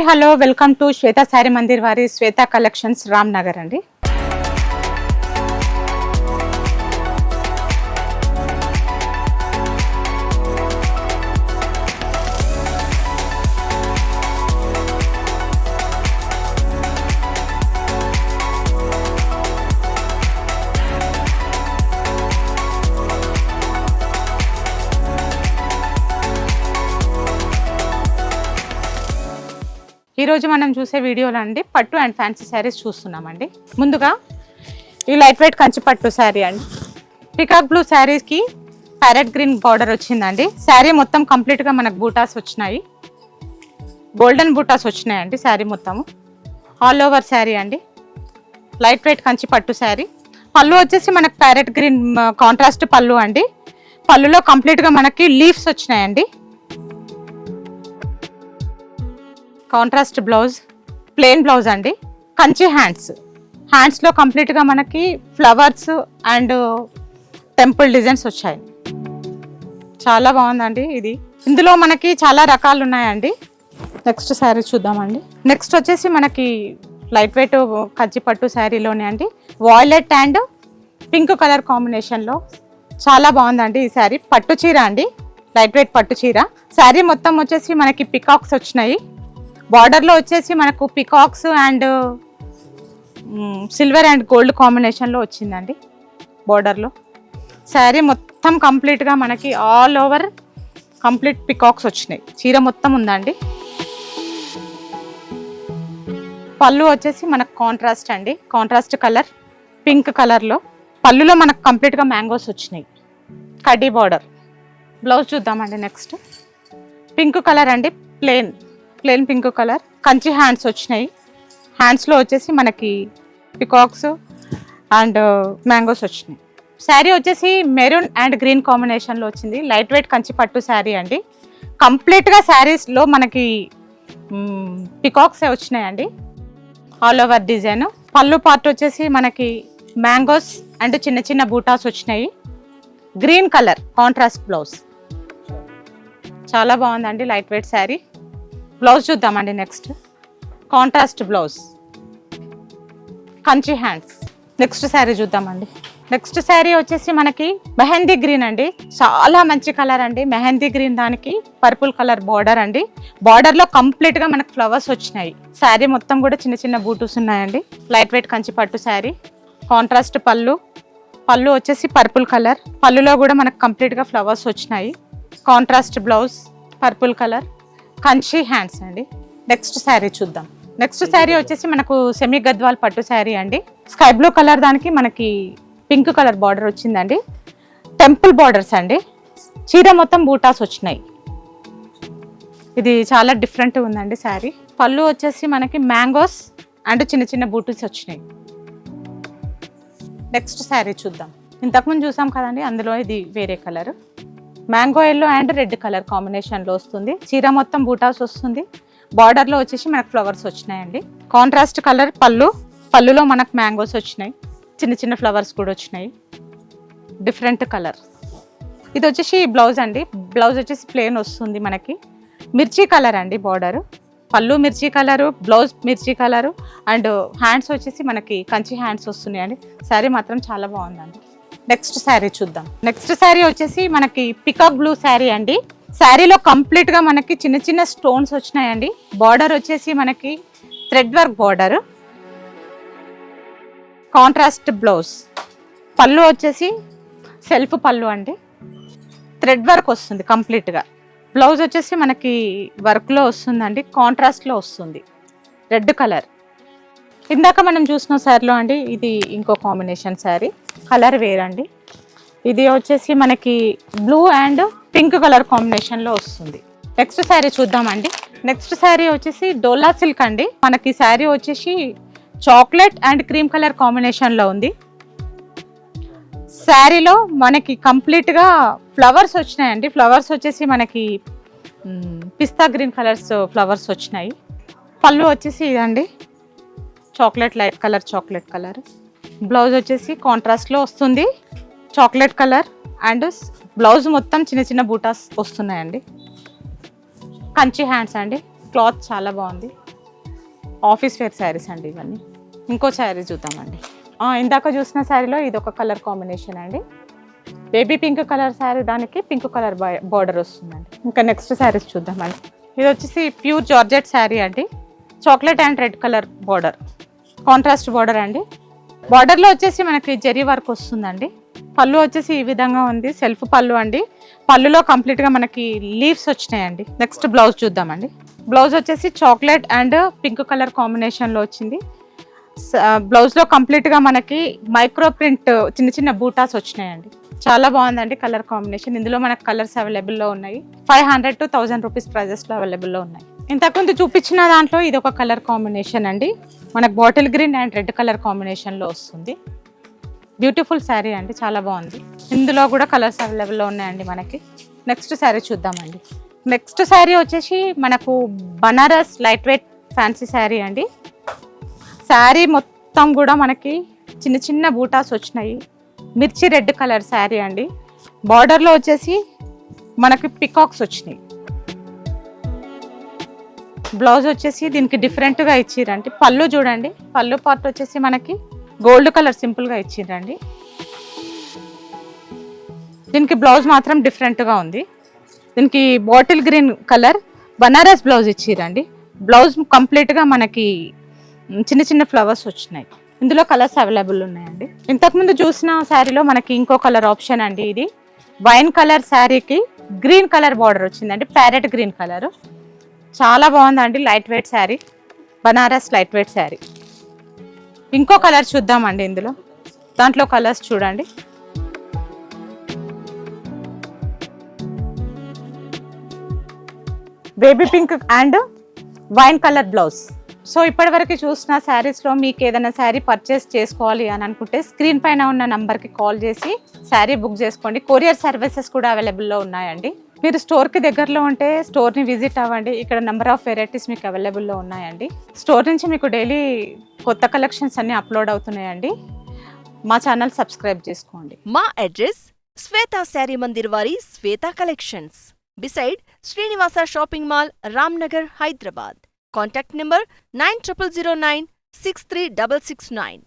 Hi hello welcome to Shweta sari Mandir వారి Shweta collections Ram Nagar అండి. ఈరోజు మనం చూసే వీడియోలో అండి పట్టు అండ్ ఫ్యాన్సీ శారీస్ చూస్తున్నామండి. ముందుగా ఈ లైట్ వెయిట్ కంచి పట్టు శారీ అండి. పికాక్ బ్లూ శారీస్కి ప్యారెట్ గ్రీన్ బార్డర్ వచ్చిందండి. శారీ మొత్తం కంప్లీట్గా మనకు బూటాస్ వచ్చినాయి. గోల్డెన్ బూటాస్ వచ్చినాయండి శారీ మొత్తము. ఆల్ ఓవర్ శారీ అండి. లైట్ వెయిట్ కంచి పట్టు శారీ. పళ్ళు వచ్చేసి మనకు ప్యారెట్ గ్రీన్ కాంట్రాస్ట్ పళ్ళు అండి. పళ్ళులో కంప్లీట్గా మనకి లీవ్స్ వచ్చినాయండి. కాంట్రాస్ట్ బ్లౌజ్ ప్లెయిన్ బ్లౌజ్ అండి. కంచి హ్యాండ్స్. హ్యాండ్స్లో కంప్లీట్గా మనకి ఫ్లవర్స్ అండ్ టెంపుల్ డిజైన్స్ వచ్చాయి. చాలా బాగుందండి ఇది. ఇందులో మనకి చాలా రకాలు ఉన్నాయండి. నెక్స్ట్ శారీ చూద్దామండి. నెక్స్ట్ వచ్చేసి మనకి లైట్ వెయిట్ కంచి పట్టు శారీలోనే అండి. వాయిలెట్ అండ్ పింక్ కలర్ కాంబినేషన్లో. చాలా బాగుందండి ఈ శారీ. పట్టు చీర అండి. లైట్ వెయిట్ పట్టు చీర. శారీ మొత్తం వచ్చేసి మనకి పికాక్స్ వచ్చినాయి. బార్డర్లో వచ్చేసి మనకు peacocks and silver and gold కాంబినేషన్లో వచ్చిందండి బార్డర్లో శారీ మొత్తం కంప్లీట్గా మనకి ఆల్ ఓవర్ కంప్లీట్ పికాక్స్ వచ్చినాయి. చీర మొత్తం ఉందండి. పళ్ళు వచ్చేసి మనకు కాంట్రాస్ట్ అండి. కాంట్రాస్ట్ కలర్ పింక్ కలర్లో పళ్ళులో మనకు కంప్లీట్గా మ్యాంగోస్ వచ్చినాయి. కడ్డీ బార్డర్ బ్లౌజ్ చూద్దామండి నెక్స్ట్ పింక్ కలర్ అండి plane plain pink colour. Kanchi hands వచ్చినాయి. హ్యాండ్స్లో వచ్చేసి మనకి పికాక్స్ అండ్ మ్యాంగోస్ వచ్చినాయి. శారీ వచ్చేసి మెరూన్ అండ్ గ్రీన్ కాంబినేషన్లో వచ్చింది. లైట్ వెయిట్ కంచి పట్టు శారీ అండి. కంప్లీట్గా శారీస్లో మనకి పికాక్స్ వచ్చినాయండి. ఆల్ ఓవర్ డిజైన్ పళ్ళు పార్ట్ వచ్చేసి మనకి మ్యాంగోస్ అండ్ చిన్న చిన్న బూటాస్ వచ్చినాయి. గ్రీన్ కలర్ కాంట్రాస్ట్ బ్లౌజ్ చాలా బాగుందండి లైట్ వెయిట్ శారీ. బ్లౌజ్ చూద్దామండి next. Contrast blouse. Kanchi hands next sari చూద్దామండి. నెక్స్ట్ శారీ వచ్చేసి మనకి మెహందీ గ్రీన్ అండి. చాలా మంచి కలర్ అండి. మెహందీ గ్రీన్ దానికి పర్పుల్ కలర్ బార్డర్ అండి. బార్డర్లో కంప్లీట్గా మనకు ఫ్లవర్స్ వచ్చినాయి. శారీ మొత్తం కూడా చిన్న చిన్న బూటూస్ ఉన్నాయండి. లైట్ వెయిట్ కంచి పట్టు శారీ కాంట్రాస్ట్ పళ్ళు. పళ్ళు వచ్చేసి పర్పుల్ కలర్ పళ్ళులో కూడా మనకు కంప్లీట్గా ఫ్లవర్స్ వచ్చినాయి. Contrast blouse purple colour Kanchi hands అండి. నెక్స్ట్ శారీ చూద్దాం. నెక్స్ట్ శారీ వచ్చేసి మనకు సెమీ గద్వాల్ పట్టు శారీ అండి. స్కై బ్లూ కలర్ దానికి మనకి పింక్ కలర్ బార్డర్ వచ్చిందండి. టెంపుల్ బార్డర్స్ అండి. చీర మొత్తం బూటాస్ వచ్చినాయి. ఇది చాలా డిఫరెంట్ ఉందండి శారీ పళ్ళు వచ్చేసి మనకి మ్యాంగోస్ అండ్ చిన్న చిన్న బూటీస్ వచ్చినాయి. నెక్స్ట్ శారీ చూద్దాం. ఇంతకుముందు చూసాం కదండి అందులో ఇది వేరే colour mango yellow and red colour కాంబినేషన్లో వస్తుంది. చీర మొత్తం బూటాస్ వస్తుంది. బార్డర్లో వచ్చేసి మనకు ఫ్లవర్స్ వచ్చినాయండి. కాంట్రాస్ట్ కలర్ పళ్ళు. పళ్ళులో మనకు మ్యాంగోస్ వచ్చినాయి. చిన్న చిన్న ఫ్లవర్స్ కూడా వచ్చినాయి. డిఫరెంట్ కలర్ ఇది వచ్చేసి బ్లౌజ్ అండి. బ్లౌజ్ వచ్చేసి ప్లేన్ వస్తుంది మనకి. మిర్చి కలర్ అండి బార్డర్ పళ్ళు మిర్చి కలరు బ్లౌజ్ మిర్చి కలరు అండ్ హ్యాండ్స్ వచ్చేసి మనకి కంచి హ్యాండ్స్ వస్తున్నాయండి. శారీ మాత్రం చాలా బాగుందండి. నెక్స్ట్ శారీ చూద్దాం. నెక్స్ట్ శారీ వచ్చేసి మనకి పికాక్ బ్లూ శారీ అండి. శారీలో కంప్లీట్గా మనకి చిన్న చిన్న స్టోన్స్ వచ్చినాయండి. బార్డర్ వచ్చేసి మనకి thread work border. Contrast blouse. పళ్ళు వచ్చేసి సెల్ఫ్ పళ్ళు అండి. థ్రెడ్ వర్క్ వస్తుంది కంప్లీట్గా. బ్లౌజ్ వచ్చేసి మనకి వర్క్లో వస్తుందండి కాంట్రాస్ట్లో వస్తుంది. Red colour. ఇందాక మనం చూసిన శారీలో అండి ఇది ఇంకో కాంబినేషన్ శారీ. కలర్ వేరండి. ఇది వచ్చేసి మనకి బ్లూ అండ్ పింక్ కలర్ కాంబినేషన్లో వస్తుంది. నెక్స్ట్ శారీ చూద్దామండి. నెక్స్ట్ శారీ వచ్చేసి డోలా సిల్క్ అండి. మనకి శారీ వచ్చేసి చాక్లెట్ అండ్ క్రీమ్ కలర్ కాంబినేషన్లో ఉంది. శారీలో మనకి కంప్లీట్గా ఫ్లవర్స్ వచ్చినాయండి. ఫ్లవర్స్ వచ్చేసి మనకి పిస్తా గ్రీన్ కలర్స్ ఫ్లవర్స్ వచ్చినాయి. పళ్ళు వచ్చేసి ఇదండి. Chocolate light colour chocolate colour. Blouse వచ్చేసి కాంట్రాస్ట్లో వస్తుంది. చాక్లెట్ కలర్ అండ్ బ్లౌజ్ మొత్తం చిన్న చిన్న బూటాస్ వస్తున్నాయండి. కంచి హ్యాండ్స్ అండి. క్లాత్ చాలా బాగుంది. ఆఫీస్ వేర్ శారీస్ అండి ఇవన్నీ. ఇంకో శారీ చూద్దామండి. ఇందాక చూసిన శారీలో ఇది ఒక కలర్ కాంబినేషన్ అండి. బేబీ పింక్ కలర్ శారీ దానికి పింక్ కలర్ బార్డర్ వస్తుందండి. ఇంకా నెక్స్ట్ శారీస్ చూద్దామండి. ఇది వచ్చేసి ప్యూర్ జార్జెట్ శారీ అండి. Chocolate and red colour border. Contrast border అండి. బార్డర్లో వచ్చేసి మనకి జరీ వర్క్ వస్తుందండి. పళ్ళు వచ్చేసి ఈ విధంగా ఉంది. సెల్ఫ్ పళ్ళు అండి. పళ్ళులో కంప్లీట్గా మనకి లీవ్స్ వచ్చినాయండి. నెక్స్ట్ బ్లౌజ్ చూద్దామండి. బ్లౌజ్ వచ్చేసి చాక్లెట్ అండ్ పింక్ కలర్ కాంబినేషన్లో వచ్చింది. బ్లౌజ్లో కంప్లీట్గా మనకి మైక్రో ప్రింట్ చిన్న చిన్న బూటాస్ వచ్చినాయండి. చాలా బాగుందండి కలర్ కాంబినేషన్. ఇందులో మనకు కలర్స్ అవైలబుల్లో ఉన్నాయి. Five hundred to thousand rupees ప్రైజెస్లో అవైలబుల్లో ఉన్నాయి. ఇంతకుముందు చూపించిన దాంట్లో ఇది ఒక కలర్ కాంబినేషన్ అండి. మనకు bottle green and red colour కాంబినేషన్లో వస్తుంది. బ్యూటిఫుల్ శారీ అండి చాలా బాగుంది. ఇందులో కూడా కలర్స్ అవైలబుల్లో ఉన్నాయండి మనకి. నెక్స్ట్ శారీ చూద్దామండి. నెక్స్ట్ శారీ వచ్చేసి మనకు Banaras light weight fancy sari అండి. శారీ మొత్తం కూడా మనకి చిన్న చిన్న బూటాస్ వచ్చినాయి. మిర్చి రెడ్ కలర్ శారీ అండి. బార్డర్లో వచ్చేసి మనకి పికాక్స్ వచ్చినాయి. బ్లౌజ్ వచ్చేసి దీనికి డిఫరెంట్గా ఇచ్చిరండి. పళ్ళు చూడండి. పళ్ళు పార్ట్ వచ్చేసి మనకి గోల్డ్ కలర్ సింపుల్గా ఇచ్చిరండి. దీనికి బ్లౌజ్ మాత్రం డిఫరెంట్గా ఉంది. దీనికి bottle green colour Banaras blouse ఇచ్చిరండి. Blouse కంప్లీట్గా మనకి చిన్న చిన్న ఫ్లవర్స్ వచ్చినాయి. ఇందులో కలర్స్ అవైలబుల్ ఉన్నాయండి. ఇంతకుముందు చూసిన శారీలో మనకి ఇంకో కలర్ ఆప్షన్ అండి ఇది. వైన్ కలర్ శారీకి గ్రీన్ కలర్ బార్డర్ వచ్చిందండి. Parrot green colour. చాలా బాగుందండి light weight sari Banaras light weight sari ఇంకో కలర్ చూద్దామండి ఇందులో. దాంట్లో కలర్స్ చూడండి. Baby pink and wine colour blouse so ఇప్పటివరకు చూసిన శారీస్లో మీకు ఏదైనా శారీ పర్చేస్ చేసుకోవాలి అని అనుకుంటే స్క్రీన్ పైన ఉన్న నంబర్కి కాల్ చేసి శారీ బుక్ చేసుకోండి. కొరియర్ సర్వీసెస్ కూడా అవైలబుల్లో ఉన్నాయండి. మీరు స్టోర్కి దగ్గరలో ఉంటే స్టోర్ని విజిట్ అవ్వండి. ఇక్కడ నెంబర్ ఆఫ్ వెరైటీస్ మీకు అవైలబుల్లో ఉన్నాయండి. స్టోర్ నుంచి మీకు డైలీ కొత్త కలెక్షన్స్ అన్నీ అప్లోడ్ అవుతున్నాయండి. మా ఛానల్ సబ్స్క్రైబ్ చేసుకోండి. మా అడ్రస్ శ్వేత శారీ మందిర్ వారి Shweta collections. Beside Srinivasa shopping mall Ramnagar Hyderabad. Contact number nine triple zero nine six three double six nine.